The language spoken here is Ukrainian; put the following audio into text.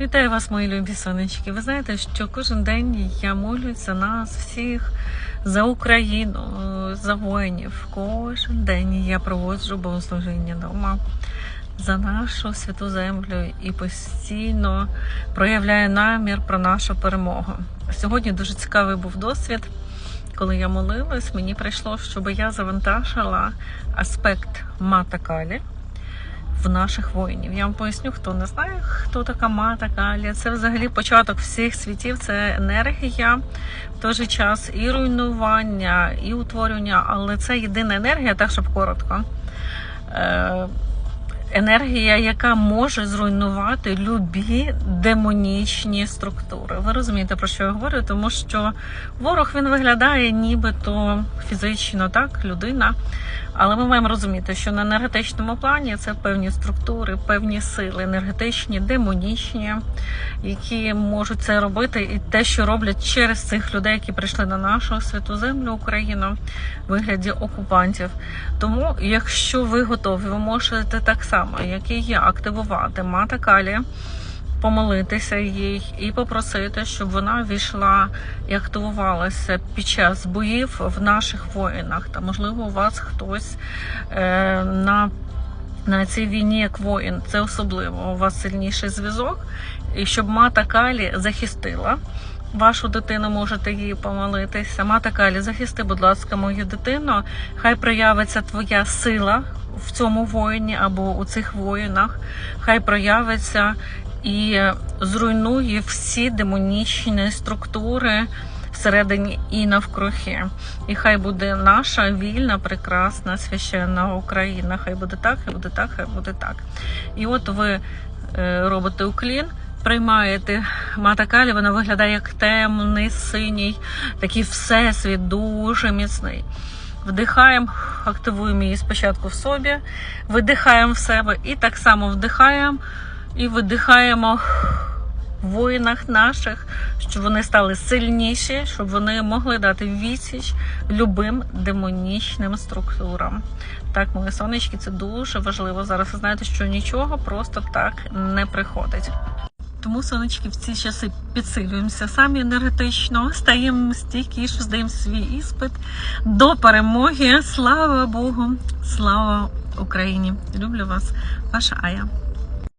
Вітаю вас, мої любі сонечки. Ви знаєте, що кожен день я молюсь за нас всіх, за Україну, за воїнів. Кожен день я проводжу богослужіння вдома за нашу святу землю і постійно проявляю намір про нашу перемогу. Сьогодні дуже цікавий був досвід. Коли я молилась, мені прийшло, щоб я завантажила аспект Мата Калі в наших воїнів. Я вам поясню, хто не знає, хто така Мата Калі. Це взагалі початок всіх світів. Це енергія в той же час і руйнування, і утворювання, але це єдина енергія, так щоб коротко. Е, енергія, яка може зруйнувати любі демонічні структури. Ви розумієте, про що я говорю? Тому що ворог він виглядає нібито фізично, так, людина. Але ми маємо розуміти, що на енергетичному плані це певні структури, певні сили, енергетичні, демонічні, які можуть це робити, і те, що роблять через цих людей, які прийшли на нашу святу землю Україну в вигляді окупантів. Тому, якщо ви готові, ви можете так само, як і я, активувати мата калі, помолитися їй і попросити, щоб вона війшла і активувалася під час боїв в наших воїнах. Та можливо, у вас хтось е, на на цій війні як воїн, це особливо. У вас сильніший зв'язок, і щоб мата Калі захистила. Вашу дитину можете її помолитися. Мата Калі, захисти, будь ласка, мою дитину. Хай проявиться твоя сила в цьому воїні або у цих воїнах. Хай проявиться і зруйнує всі демонічні структури всередині і навкрухи. І хай буде наша вільна, прекрасна, священна Україна. Хай буде так, хай буде так, хай буде так. І от ви е, робите уклін. Приймаєте мата Калі, вона виглядає як темний, синій, такий всесвіт, дуже міцний. Вдихаємо, активуємо її спочатку в собі, видихаємо в себе і так само вдихаємо і видихаємо в воїнах наших, щоб вони стали сильніші, щоб вони могли дати відсіч любим демонічним структурам. Так, мої сонечки, це дуже важливо. Зараз знаєте, що нічого просто так не приходить. Тому, сонечки, в ці часи підсилюємося самі енергетично, стаємо стійкіше, здаємо свій іспит до перемоги. Слава Богу! Слава Україні! Люблю вас, ваша Ая.